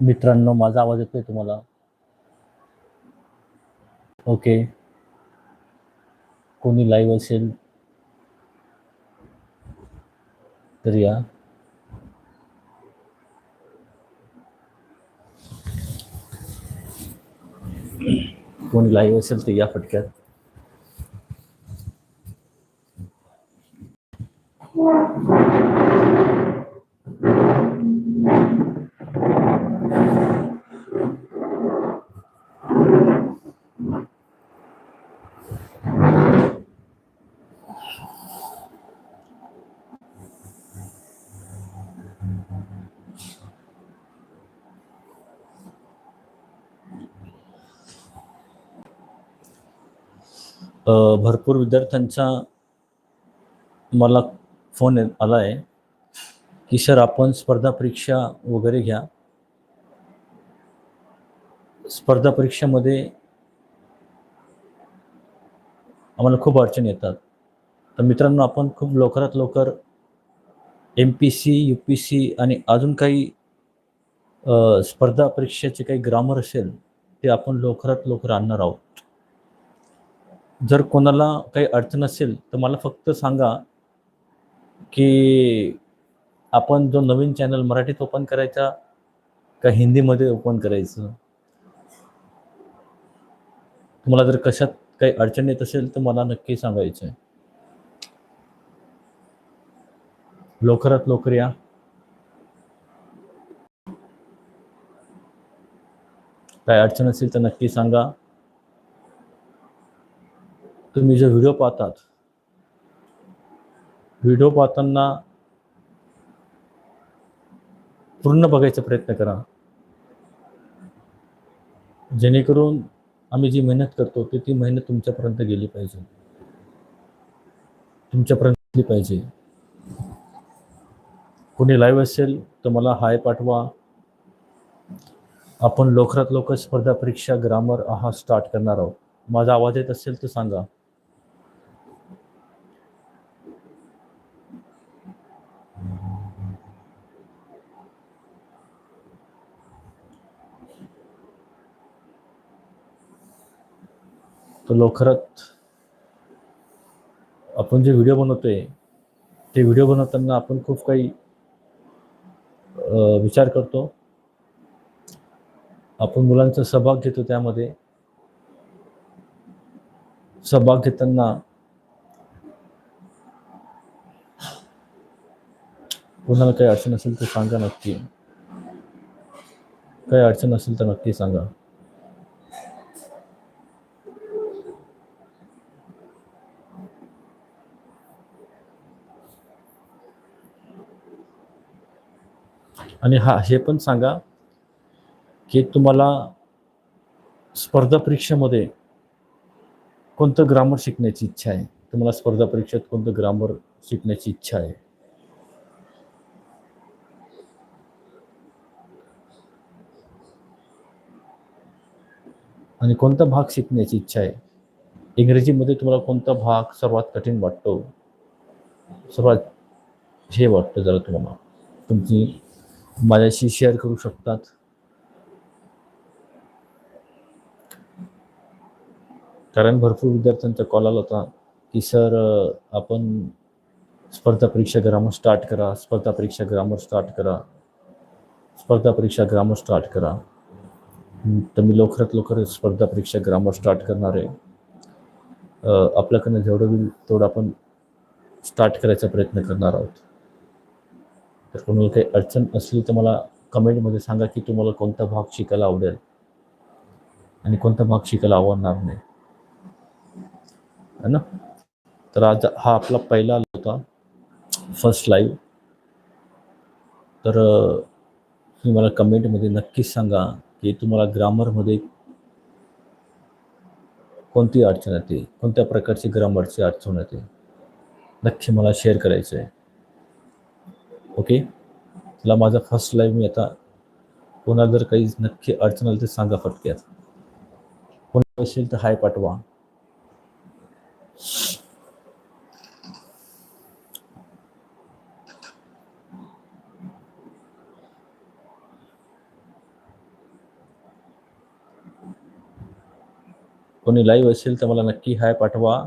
मित्रांनो माझा आवाज येतोय तुम्हाला? ओके. कोणी लाईव्ह असेल तर या. कोणी लाईव्ह असेल तर या फटक्यात. Yeah. भरपूर विद्यार्थ्यांचा मला फोन आला आहे की सर आपण स्पर्धा परीक्षा वगैरे घ्या. स्पर्धा परीक्षेमध्ये आम्हाला खूप अडचणी येतात. तर मित्रांनो आपण खूप लवकरात लवकर M P C U P C आणि अजून काही स्पर्धा परीक्षेचे काही ग्रामर असेल ते आपण लवकरात लवकर आणणार आहोत. जर कोणाला काही अडचण असेल तर मला फक्त सांगा की आपण जो नवीन चॅनल मराठीत ओपन करायचा का हिंदीमध्ये ओपन करायचं? तुम्हाला जर कशात काही अडचण येत असेल तर मला नक्की सांगायचं आहे. लवकरात लवकर या. काय अडचण असेल तर नक्की सांगा. तुम्ही जे व्हिडिओ पाहतात व्हिडिओ पाहताना पूर्ण बघायचा प्रयत्न करा. जेणेकरून आम्ही जी मेहनत करतो ती ती मेहनत तुमच्यापर्यंत गेली पाहिजे. तुमच्यापर्यंत गेली पाहिजे. कोणी लाईव्ह असेल तर मला हाय पाठवा. आपण लवकरात लवकर स्पर्धा परीक्षा ग्रामर हा स्टार्ट करणार आहोत. माझा आवाज येत असेल तर सांगा. तर लवकरात आपण जे व्हिडिओ बनवतोय ते व्हिडिओ बनवताना आपण खूप काही विचार करतो. आपण मुलांचा सहभाग घेतो त्यामध्ये. सहभाग घेताना कोणाला काही अडचण असेल तर सांगा नक्की. काही अडचण असेल तर नक्की सांगा. आणि हा हे पण सांगा की तुम्हाला स्पर्धा परीक्षेमध्ये कोणतं ग्रामर शिकण्याची इच्छा आहे? तुम्हाला स्पर्धा परीक्षेत कोणतं ग्रामर शिकण्याची इच्छा आहे? आणि कोणता भाग शिकण्याची इच्छा आहे? इंग्रजीमध्ये तुम्हाला कोणता भाग सर्वात कठीण वाटतो? सर्वात हे वाटतं जरा तुम्हाला. तुमची माझ्याशी शेअर करू शकतात. कारण भरपूर विद्यार्थ्यांचा कॉल आला होता की सर आपण स्पर्धा परीक्षा ग्रामर स्टार्ट करा स्पर्धा परीक्षा ग्रामर स्टार्ट करा स्पर्धा परीक्षा ग्रामर स्टार्ट करा. तर मी लवकरात लवकर स्पर्धा परीक्षा ग्रामर स्टार्ट करणार आहे. आपल्याकडनं जेवढं होईल तेवढं आपण स्टार्ट करायचा प्रयत्न करणार आहोत. तर कोणाला काही अडचण असली तर मला कमेंटमध्ये सांगा की तुम्हाला कोणता भाग शिकायला आवडेल. आणि कोणता भाग शिकायला आवडणार नाही. है ना? तर आज हा आपला पहिला होता. फर्स्ट लाईव्ह तर तुम्ही मला कमेंटमध्ये नक्कीच सांगा की तुम्हाला ग्रामरमध्ये कोणती अडचण येते? कोणत्या प्रकारची ग्रामरची अडचण येते? नक्की मला शेअर करायचं आहे ओके? तिला माझा फ़र्स्ट लाईव्ह मी आता कोणाला जर काही नक्की अडचण आली तर सांगा फटक्यात कोणी असेल तर हाय पाठवा. कोणी लाईव्ह असेल तर मला नक्की हाय पाठवा.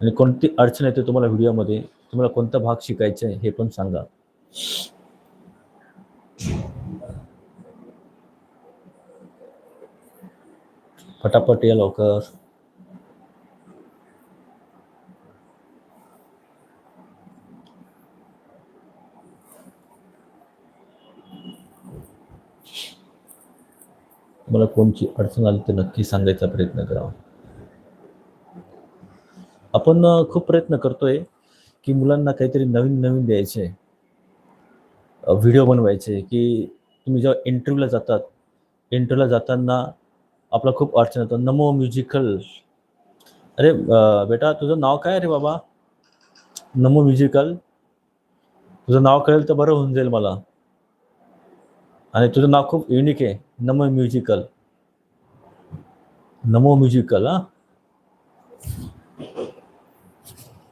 आणि कोणती अडचण येते तुम्हाला व्हिडिओमध्ये? तुम्हाला कोणता भाग शिकायचा आहे हे पण सांगा. पटापट या लवकर. तुम्हाला कोणची अडचण आली तर नक्की सांगायचा प्रयत्न करावा. आपण खूप प्रयत्न करतोय की मुलांना काहीतरी नवीन नवीन द्यायचे. व्हिडिओ बनवायचे की तुम्ही जेव्हा इंटरव्ह्यूला जातात इंटरव्ह्यूला जाताना आपला खूप अडचण येतो. नमो म्युझिकल अरे बेटा तुझं नाव काय रे बाबा? नमो म्युझिकल तुझं नाव कळेल तर बरं होऊन जाईल मला. आणि तुझं नाव खूप युनिक आहे. नमो म्युझिकल नमो म्युझिकल हा?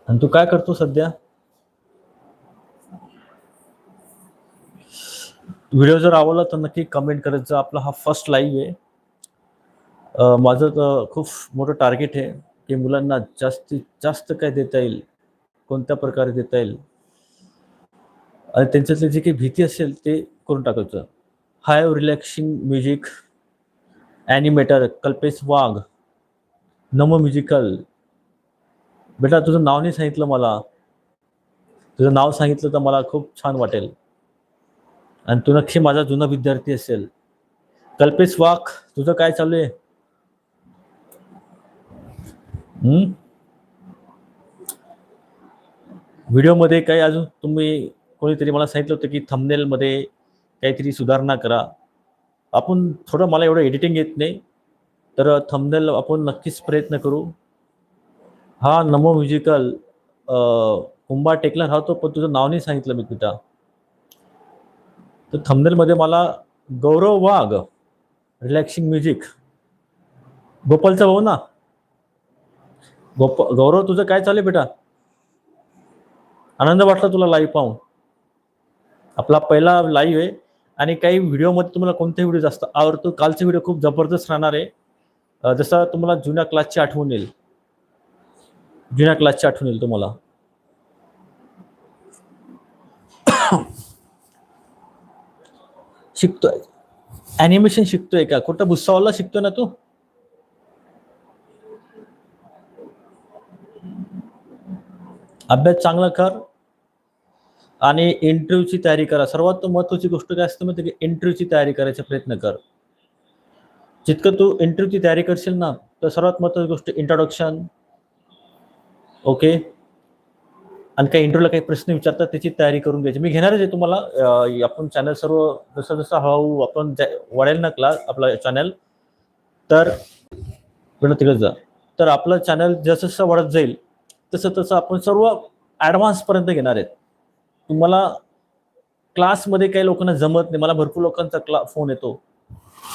आणि तू काय करतो सध्या? व्हिडिओ जर आवडला तर नक्की कमेंट करायचं आपला हा फर्स्ट लाईव्ह आहे. माझं तर खूप मोठं टार्गेट आहे की मुलांना जास्तीत जास्त काय देता येईल कोणत्या प्रकारे देता येईल. आणि त्यांच्यातली जी काही भीती असेल ते करून टाकायचं. Hi relaxing music animator Kalpesh Wagh नमो म्युझिकल बेटा तुझं नाव नाही सांगितलं मला. तुझं नाव सांगितलं तर मला खूप छान वाटेल. आणि तू नक्की माझा जुना विद्यार्थी असेल. कल्पेश वाघ तुझं काय चालू आहे? व्हिडिओमध्ये काही अजून तुम्ही कोणीतरी मला सांगितलं होतं की थंबनेलमध्ये काहीतरी सुधारणा करा. आपण थोडं मला एवढं एडिटिंग येत नाही. तर थंबनेल आपण नक्कीच प्रयत्न करू. हा नमो म्युझिकल कुंभा टेकला राहतो पण तुझं नाव नाही सांगितलं मी तुझ्या तर थंबनेलमध्ये मला गौरव वाघ रिलॅक्सिंग म्युझिक गोपालचा भाऊ ना? गोप गौरव तुझं काय चालू आहे बेटा? आनंद वाटला तुला लाईव्ह पाहून? आपला पहिला लाईव्ह आहे. आणि काही व्हिडिओमध्ये तुम्हाला कोणते व्हिडिओ जास्त आवडतो कालचे व्हिडिओ खूप जबरदस्त राहणार आहे. जसा जसं तुम्हाला जुन्या क्लासची आठवण येईल. जुन्या क्लासची आठवण येईल तुम्हाला. शिकतोय. ॲनिमेशन शिकतोय का? कुठं भुसावळला शिकतोय ना तू? अभ्यास चांगला कर आणि इंटरव्ह्यूची तयारी करा. सर्वात महत्वाची गोष्ट काय असते माहिती की? इंटरव्ह्यूची तयारी करायचा प्रयत्न कर. जितकं तू इंटरव्ह्यूची तयारी करशील ना तर सर्वात महत्वाची गोष्ट इंट्रोडक्शन ओके? आणि काही इंटरव्ह्यूला काही प्रश्न विचारतात त्याची तयारी करून घ्यायची. मी घेणारच आहे तुम्हाला आपण चॅनल सर्व जसं जसं हळूहळू आपण वाढेल ना क्लास आपला चॅनल तर तिकडे जा. तर आपलं चॅनल जसं जसं वाढत जाईल तसं तसं आपण सर्व ॲडव्हान्सपर्यंत घेणार आहेत. तुम्हाला क्लासमध्ये काही लोकांना जमत नाही. मला भरपूर लोकांचा क्ला फोन येतो.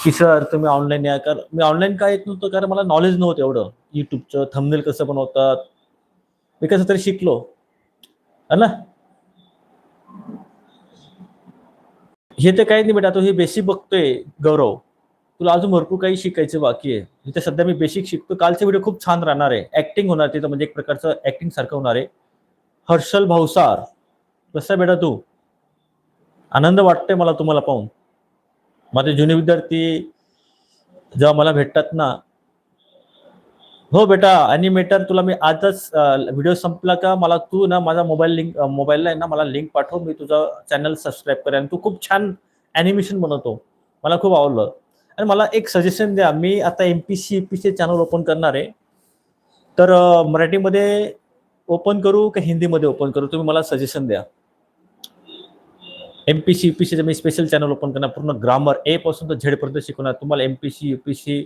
की सर तुम्ही ऑनलाईन या. कर मी ऑनलाईन काय येत नव्हतं? कारण मला नॉलेज नव्हतं एवढं. यूट्यूबचं थंबनेल कसं बनवतात? मी कसं तरी शिकलो. ना? हे तर काही नाही बेटा. तू हे बेसिक बघतोय गौरव. तुला अजून भरपूर काही शिकायचं बाकी आहे. इथे सध्या मी बेसिक शिकतो. कालचे व्हिडिओ खूप छान राहणार आहे. ऍक्टिंग होणार तिथं म्हणजे एक प्रकारचं ऍक्टिंग सारखं होणार आहे. हर्षल भावसार कसं आहे बेटा तू? आनंद वाटतोय मला तुम्हाला पाहून. माझे जुने विद्यार्थी जेव्हा मला भेटतात ना हो बेटा अॅनिमेटर तुला मी आजच व्हिडिओ संपला का मला तू ना माझा मोबाईल लिंक मोबाईलला आहे ना मला लिंक पाठव मी तुझा चॅनल सबस्क्राईब करेन. तू खूप छान ॲनिमेशन बनवतो. मला खूप आवडलं. आणि मला एक सजेशन द्या मी आता M P C U P C channel open करणार आहे. तर मराठीमध्ये ओपन करू का हिंदीमध्ये ओपन करू? तुम्ही मला सजेशन द्या. M P C U P सीचं मी स्पेशल चॅनल ओपन करणार. पूर्ण ग्रामर ए पासून तर झेडपर्यंत शिकवणार. तुम्हाला M P C U P C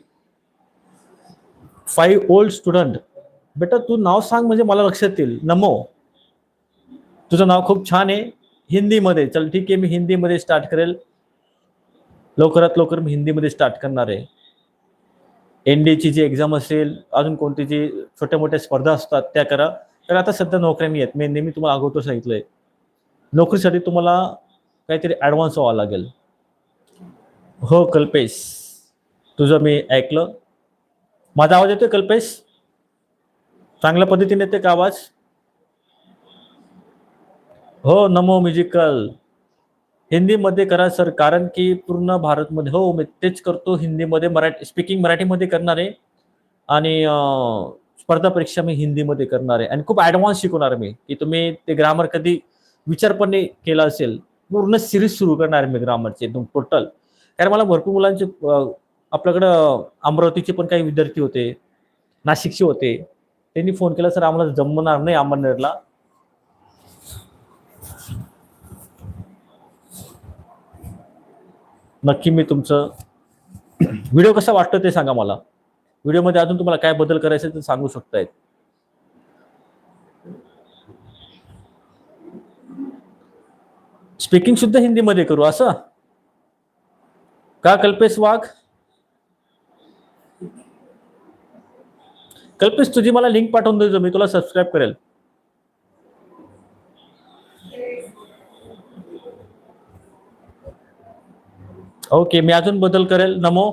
five old student बेटा तू नाव सांग म्हणजे मला लक्षात येईल. नमो. तुझं नाव खूप छान आहे. हिंदीमध्ये. चल ठीक आहे मी हिंदीमध्ये स्टार्ट करेल. लवकरात लवकर मी हिंदीमध्ये स्टार्ट करणार आहे. एन डीची जी एक्झाम असेल अजून कोणती जी छोट्या मोठ्या स्पर्धा असतात त्या करा. तर आता सध्या नोकऱ्या नाही आहेत मी नेहमी तुम्हाला अगोदर सांगितलंय. नोकरीसाठी तुम्हाला काहीतरी ॲडव्हान्स व्हावं लागेल. हो कल्पेश. तुझं मी ऐकलं. माझा आवाज येतोय कल्पेश? चांगल्या पद्धतीने येते का आवाज? हो नमो म्युझिकल. हिंदीमध्ये करा सर कारण की पूर्ण भारतमध्ये हो मी तेच करतो हिंदीमध्ये मराठी स्पीकिंग मराठीमध्ये करणार. आहे आणि स्पर्धा परीक्षा मी हिंदीमध्ये करणार आहे. आणि खूप ॲडव्हान्स शिकवणार मी की तुम्ही ते ग्रामर कधी विचार पण नाही केला असेल. पूर्ण सिरीज सुरू करणार आहे मी ग्रामरचे एकदम टोटल कारण मला भरपूर मुलांचे आपल्याकडं अमरावतीचे पण काही विद्यार्थी होते नाशिकचे होते. त्यांनी फोन केला सर आम्हाला जमणार नाही अंबरनेरला नक्की मी तुमचं व्हिडिओ कसा वाटतो ते सांगा मला. व्हिडिओमध्ये अजून तुम्हाला काय बदल करायचे ते सांगू शकतायत. स्पीकिंग सुद्धा हिंदीमध्ये करू असं? का कल्पेश वाघ? प्लीज तुझी मला लिंक पाठवून देतो मी तुला सबस्क्राईब करेल. ओके मी अजून बदल करेल. नमो.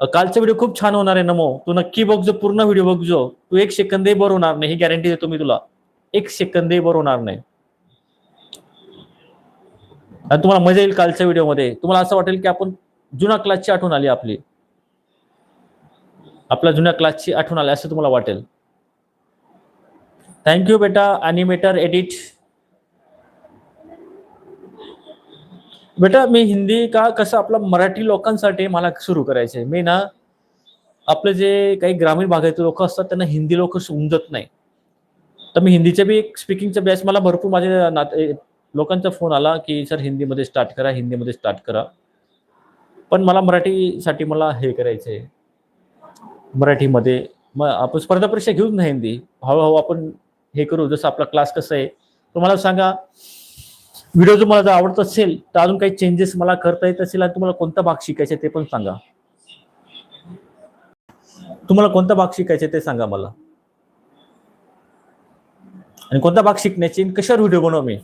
कालचा व्हिडिओ खूप छान होणार आहे नमो. तू नक्की बघजो पूर्ण व्हिडिओ बघजो तू एक सेकंदही बर होणार नाही ही गॅरंटी देतो मी तुला. एक सेकंदही बर होणार नाही. आणि तुम्हाला मजा येईल कालच्या व्हिडिओमध्ये तुम्हाला असं वाटेल की आपण जुन्या क्लासची आठवण आली आपली. आपल्या जुन्या क्लासची आठवण आली असं तुम्हाला वाटेल. थँक्यू बेटा. अॅनिमेटर एडिट बेटा मी हिंदी का कसं आपलं मराठी लोकांसाठी मला सुरू करायचं आहे मी ना आपले जे काही ग्रामीण भागातील लोक असतात त्यांना हिंदी लोक समजत नाही. तर मी हिंदीच्या बी एक स्पीकिंगच्या बॅच मला भरपूर माझे नाते लोकांचा फोन आला की सर हिंदीमध्ये स्टार्ट करा हिंदीमध्ये स्टार्ट करा. पण मला मराठीसाठी मला हे करायचं आहे मराठीमध्ये. मग आपण स्पर्धा परीक्षा घेऊच ना हिंदी. हळूहळू आपण हे करू जसं आपला क्लास कसं आहे. तुम्हाला सांगा व्हिडिओ जर मला जर आवडत असेल तर अजून काही चेंजेस मला करता येत असेल आणि तुम्हाला कोणता भाग शिकायचा ते पण सांगा. तुम्हाला कोणता भाग शिकायचा आहे ते सांगा मला. आणि कोणता भाग शिकण्याची कशावर व्हिडिओ बनवू मी?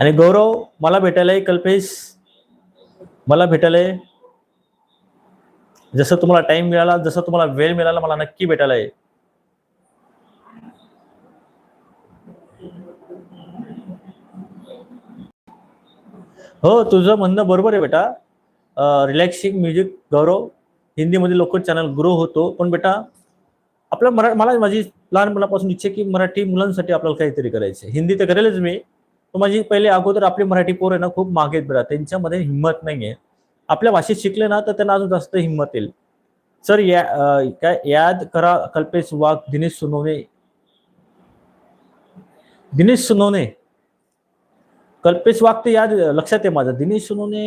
आणि गौरव मला भेटायला आहे कल्पेश. मला भेटायला आहे जसं तुम्हाला टाइम मिळाला जसं तुम्हाला वेळ मिळाला मला नक्की भेटायला आहे हो तुझं म्हणणं बरोबर आहे बेटा. Relaxing music Gaurav. हिंदीमध्ये लोक चॅनल ग्रो होतो. पण बेटा आपल्या मरा मला माझी लहानपणापासून इच्छा की मराठी मुलांसाठी आपल्याला काहीतरी करायचं हिंदी तर करेलच मी. माझी पहिले अगोदर आपली मराठी पोर आहे ना खूप मागे आहेत बेटा. त्यांच्यामध्ये हिंमत नाही आहे आपल्या भाषेत शिकले ना तर त्यांना अजून जास्त हिंमत येईल. सर या काय याद करा कल्पेश वाघ दिनेश सुनवणे. दिनेश सुनवणे. कल्पेश वाघ ते याद लक्षात आहे माझं. दिनेश सुनवणे.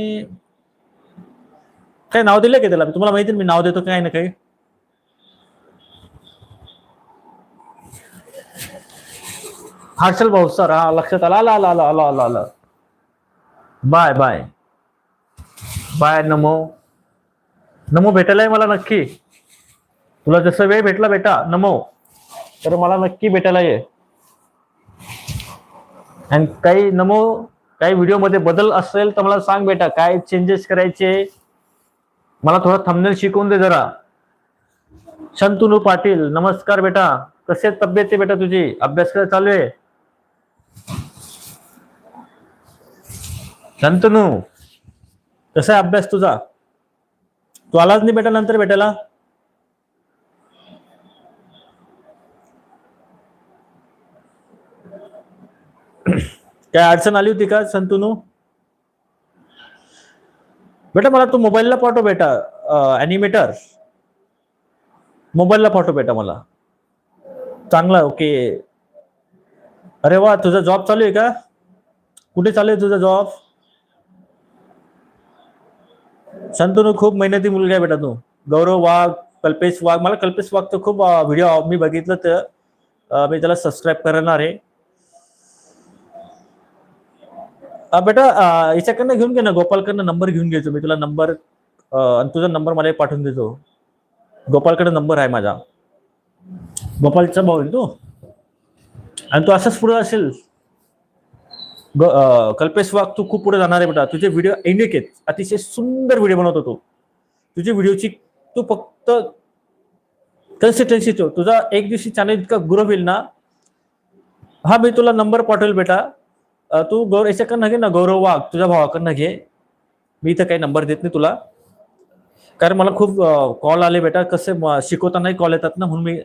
काय नाव दिलं का त्याला? तुम्हाला माहिती आहे मी नाव देतो काय ना काही हर्षल भाऊ सर हा लक्षात आला आला आला आला आला आला आला. Bye bye. Bye Namo. Namo भेटायलाय मला नक्की. तुला जसं वेळ भेटला बेटा नमो. तर मला नक्की भेटायला ये. आणि काही नमो काही व्हिडिओमध्ये बदल असेल तर मला सांग बेटा काय चेंजेस करायचे? मला थोडा थंबनेल शिकवून दे जरा. शंतनू पाटील नमस्कार बेटा. कसे तब्येत आहे बेटा तुझी? अभ्यास काय चालू आहे? शंतनू. कसा आहे अभ्यास तुझा. तू आलाच नाही भेटा नंतर भेटायला? काय अडचण आली होती का संतुनू? बेटा मला तू मोबाईलला पाठव बेटा अॅनिमेटर मोबाईलला पाठव बेटा मला. चांगला ओके. अरे वा तुझा जॉब चालू आहे का? कुठे चालू आहे तुझा जॉब शंतनू खूप मेहनती मुलगा आहे बेटा तू. गौरव वाघ कल्पेश वाघ. मला कल्पेश वाघचं खूप व्हिडिओ मी बघितलं तर मी त्याला सबस्क्राईब करणार आहे. बेटा याच्याकडनं घेऊन घे ना गोपालकडनं नंबर घेऊन घ्यायचो मी तुला नंबर आणि तुझा नंबर मला पाठवून देतो. गोपालकडे नंबर आहे माझा. गोपालचा भाऊ आहे तू? आणि तू असंच पुढे असेल. कल्पेश वाघ तू खूप पुढे जाणार आहे बेटा. तुझे व्हिडिओ युनिक आहेत. अतिशय सुंदर व्हिडिओ बनवतो तू. तुझी व्हिडिओची तू फक्त कन्सिस्टन्सी ठेव. तुझा एक दिवशी चॅनल इतका ग्रो होईल ना? हा मी तुला नंबर पाठवेल बेटा. तू गौर याच्याकडनं घे ना गौरव वाघ. तुझ्या भावाकडनं घे. मी इथं काही नंबर देत नाही तुला. कारण मला खूप कॉल आले बेटा. कसे शिकवतानाही कॉल येतात ना. म्हणून मी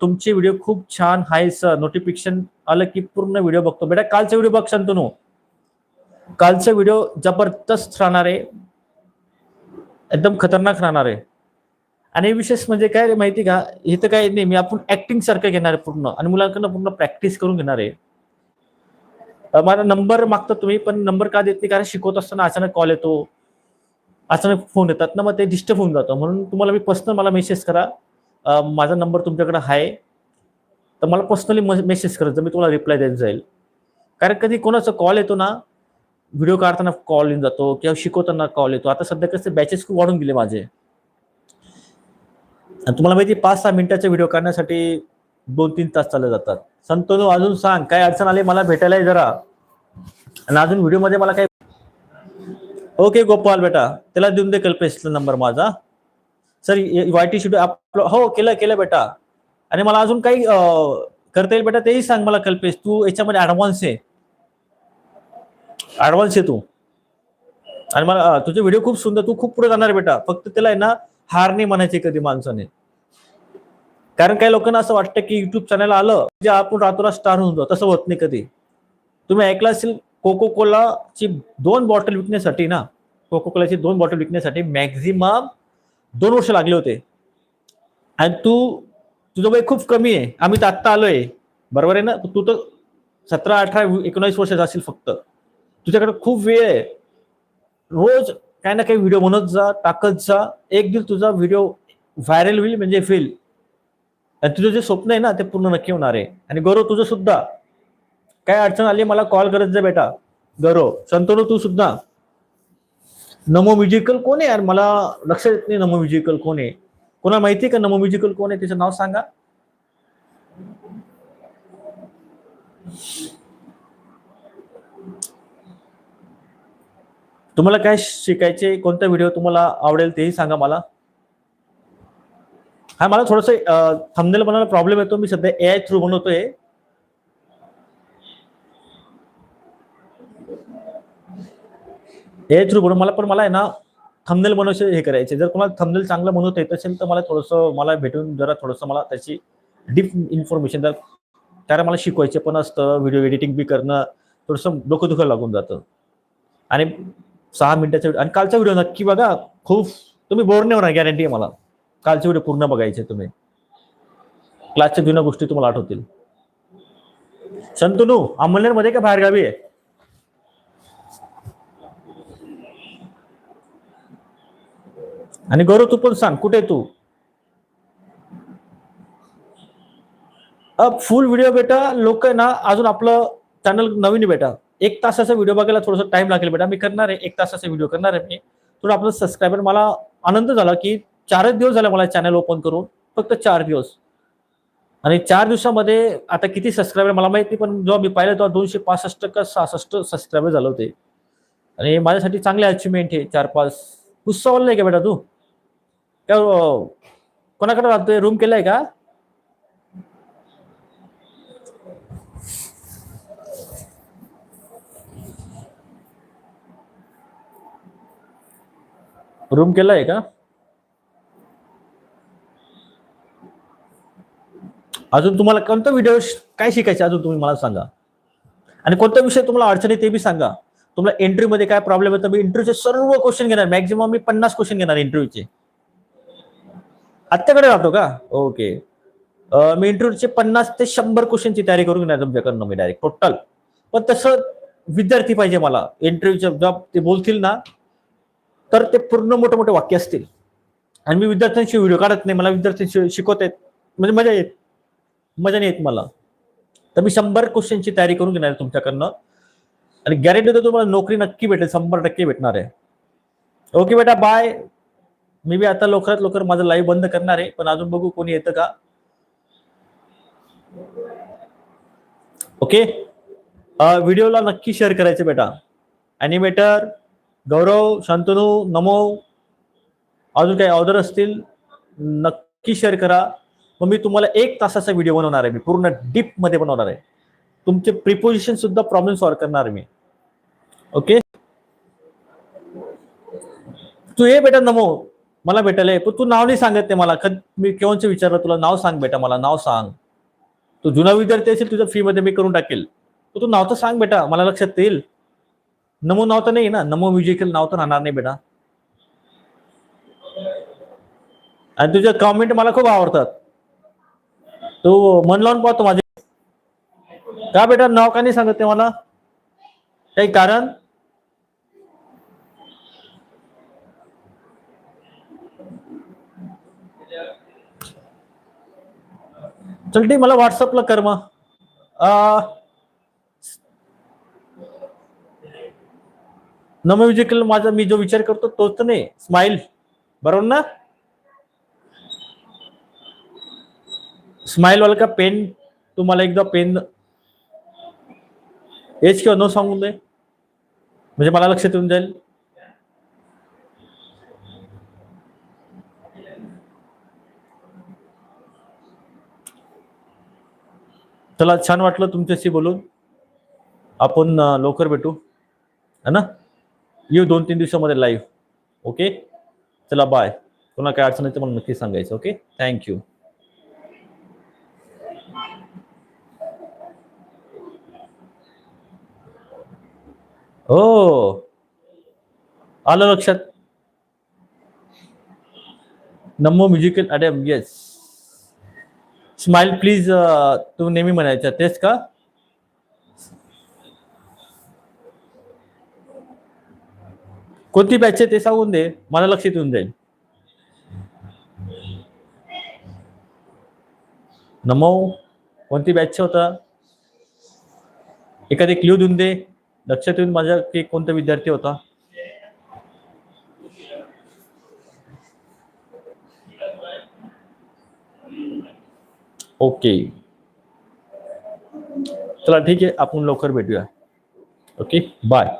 तुमचे व्हिडिओ खूप छान हाय सर नोटिफिकेशन आलं की पूर्ण व्हिडिओ बघतो. बेटा कालचा व्हिडिओ बघ शांतनू. कालचा व्हिडिओ जबरदस्त राहणार आहे. एकदम खतरनाक राहणार आहे. आणि विशेष म्हणजे काय रे माहिती का? इथं काय नाही मी आपण ऍक्टिंग सारखं घेणार आहे पूर्ण. आणि मुलांकडनं पूर्ण प्रॅक्टिस करून घेणार आहे. मला माझा नंबर मागता तुम्ही पण नंबर का देत नाही? कारण शिकवत असताना अचानक कॉल येतो. अचानक फोन येतात. ना मग ते डिस्टर्ब होऊन जातं. म्हणून तुम्हाला मी पर्सनल मला मेसेज करा. माझा नंबर तुमच्याकडे आहे. तर मला पर्सनली मेसेज करत मी तुम्हाला रिप्लाय देत जाईल. कारण कधी कोणाचा कॉल येतो ना व्हिडिओ काढताना कॉल येऊन जातो किंवा शिकवताना कॉल येतो. आता सध्या कसे बॅचेस खूप वाढून गेले माझे. आणि तुम्हाला माहिती पाच सहा मिनिटाचे व्हिडिओ काढण्यासाठी दोन तीन तास चालले जातात. संतोनो अजून सांग. काय अडचण आली? मला भेटायला जरा. आणि अजून व्हिडिओमध्ये मला काही ओके गोपाल बेटा त्याला देऊन दे कल्पेशचा नंबर माझा. सर वाय टी शेड्यूल आपलं हो केलं केलं बेटा. आणि मला अजून काही करता येईल बेटा तेही सांग मला कल्पेश तू याच्यामध्ये ऍडव्हान्स आहे. ऍडव्हान्स आहे तू. आणि मला तुझे व्हिडिओ खूप सुंदर तू खूप पुढे जाणार बेटा. फक्त त्याला आहे ना हार नाही म्हणायचे कधी माणसाने. कारण काही लोकांना असं वाटतं की युट्यूब चॅनल आलं जे आपण रातोरात स्टार होऊन जाऊ. तसं होत नाही कधी. तुम्ही ऐकलं असेल कोको कोलाची दोन बॉटल विकण्यासाठी ना कोको कोलाची दोन बॉटल विकण्यासाठी मॅक्झिमम दोन वर्ष लागले होते. आणि तू तुझं वय खूप कमी आहे. आम्ही तर आत्ता आलोय. बरोबर आहे ना? तू तर सतरा अठरा एकोणावीस वर्षाचा असेल फक्त. तुझ्याकडे खूप वेळ आहे. रोज काही ना काही व्हिडिओ बनवत जा टाकत जा. एक दिवस तुझा व्हिडिओ व्हायरल होईल म्हणजे फेल. आणि तुझं जे स्वप्न आहे ना ते पूर्ण नक्की होणार आहे. आणि गौरव तुझं सुद्धा. काय अडचण आली मला कॉल करत जा बेटा. गरो संतोनु तू सुद्धा. नमो म्युझिकल कोण आहे यार? मला लक्षात येत नाही नमो म्युझिकल कोण आहे. कोणाला माहिती आहे का नमो म्युझिकल कोण आहे? त्याचं नाव सांगा. तुम्हाला काय शिकायचे कोणता व्हिडिओ तुम्हाला आवडेल तेही सांगा मला. हा मला थोडस थंबनेल बनवायला प्रॉब्लेम येतो. मी सध्या ए आय थ्रू बनवतोय. ए थ्रू बनवून मला पण मला आहे ना थंबनेल बनवायचे हे करायचे. जर तुम्हाला थंबनेल चांगलं बनवता येत असेल तर मला थोडंसं मला भेटून जरा थोडंसं मला त्याची डीप इन्फॉर्मेशन जर त्याला मला शिकवायचे पण असतं व्हिडिओ एडिटिंग बी करणं थोडंसं डोकं दुखं लागून जातं. आणि सहा मिनिटाचा व्हिडिओ आणि कालचा व्हिडिओ नक्की बघा खूप तुम्ही बोर नाही होणार गॅरंटी आहे मला. कालचे व्हिडिओ पूर्ण बघायचे तुम्ही. क्लासच्या जुन्या गोष्टी तुम्हाला आठवतील. संतनू अंमलनेरमध्ये का बाहेर गावी आहे? आणि गौरव तू पण सांग कुठे आहे तू? अब फुल व्हिडिओ बेटा लोक आहे ना अजून आपलं चॅनल नवीन बेटा. एक तासाचा व्हिडिओ बघायला थोडासा टाइम लागेल बेटा. मी करणार आहे एक तासाचा व्हिडिओ करणार आहे मी. थोडं आपलं सबस्क्रायबर मला आनंद झाला की चारच दिवस झाले मला चॅनल ओपन करून फक्त चार दिवस. आणि चार दिवसामध्ये आता किती सबस्क्रायबर मला माहिती पण जेव्हा मी पाहिलं तेव्हा दोनशे पासष्ट का सहासष्ट सबस्क्रायबर झाले होते. आणि माझ्यासाठी चांगले अचिव्हमेंट आहे चार पाच उत्सवाला आहे का बेटा तू? काय कोणाकडे राहतोय? रूम केलाय का? रूम केलाय का? अजून तुम्हाला कोणता व्हिडिओ काय शिकायचे अजून तुम्ही मला सांगा. आणि कोणता विषय तुम्हाला अडचण आहे ते बी सांगा. तुम्हाला इंटरव्ह्यूमध्ये काय प्रॉब्लेम येतो मी इंटरव्ह्यूचे सर्व क्वेश्चन घेणार. मॅक्झिमम मी पन्नास क्वेश्चन घेणार इंटरव्ह्यूचे आत्ताकडे राहतो का? ओके मी इंटरव्ह्यूचे पन्नास ते शंभर क्वेश्चनची तयारी करून घेणार तुमच्याकडनं मी डायरेक्ट टोटल पण तसं विद्यार्थी पाहिजे मला. इंटरव्ह्यूच्या जॉब ते बोलतील ना तर ते पूर्ण मोठे मोठे वाक्य असतील. आणि मी विद्यार्थ्यांशी व्हिडिओ काढत नाही. मला विद्यार्थ्यांशी शिकवत आहेत. म्हणजे मजा येत. मजा नाही येत मला. तर मी शंभर क्वेश्चनची तयारी करून घेणार तुमच्याकडनं. आणि गॅरंटी तर तुम्हाला नोकरी नक्की भेटेल शंभर टक्के भेटणार आहे. ओके बेटा बाय मी बी आता लवकरात लवकर माझं लाईव्ह बंद करणार आहे पण अजून बघू कोणी येतं का. ओके व्हिडिओला नक्की शेअर करायचे बेटा. ॲनिमेटर गौरव शांतनू नमो अजून काही ऑर्डर असतील नक्की शेअर करा. मग मी तुम्हाला एक तासाचा व्हिडिओ बनवणार आहे मी पूर्ण डीपमध्ये बनवणार आहे. तुमचे प्रिपोजिशन सुद्धा प्रॉब्लेम सॉल्व्ह करणार मी. ओके तू ये बेटा नमो. मला भेटायला पण तू नाव नाही सांगत ते मला. मी केव्हाच विचारलं तुला? नाव सांग बेटा मला. नाव सांग. तू जुना विद्यार्थी असेल तुझ्या फी मध्ये मी करून टाकेल. तर तू नाव तर सांग बेटा. मला लक्षात येईल. नमो नाव तर नाही ना. नमो म्युझिकल नाव तर राहणार नाही बेटा. आणि तुझे कॉमेंट मला खूप आवडतात. तू मन लावून पाहतो माझे का बेटा नाव का नाही सांगत ते मला? काही कारण? चल ठीक मला व्हॉट्सअपला कर मग. अं, माझा मी जो विचार करतो तोच नाही. स्माइल बरोबर ना? स्माइल वाला का पेन तुम्हाला एकदा पेन एच किंवा नो सांगून दे म्हणजे मला लक्षात येऊन जाईल. चला छान वाटलं तुमच्याशी बोलून. आपण लवकर भेटू. है ना? येऊ दोन तीन दिवसामध्ये लाईव्ह ओके चला बाय पुन्हा काय अडचण येते मग मला नक्की सांगायचं ओके थँक्यू हो. आलं लक्षात? Namo musical Adam yes smile please तू नेहमी म्हणायचं तेच का? कोणती बॅच आहे ते सांगून दे मला लक्षात येऊन जाईल. नमो कोणती बॅच होता? एखादी क्ल्यू देऊन दे. लक्षात येऊन माझ्या की कोणता विद्यार्थी होता? ओके चला, ठीक आहे. आपण लवकर भेटूया. Okay bye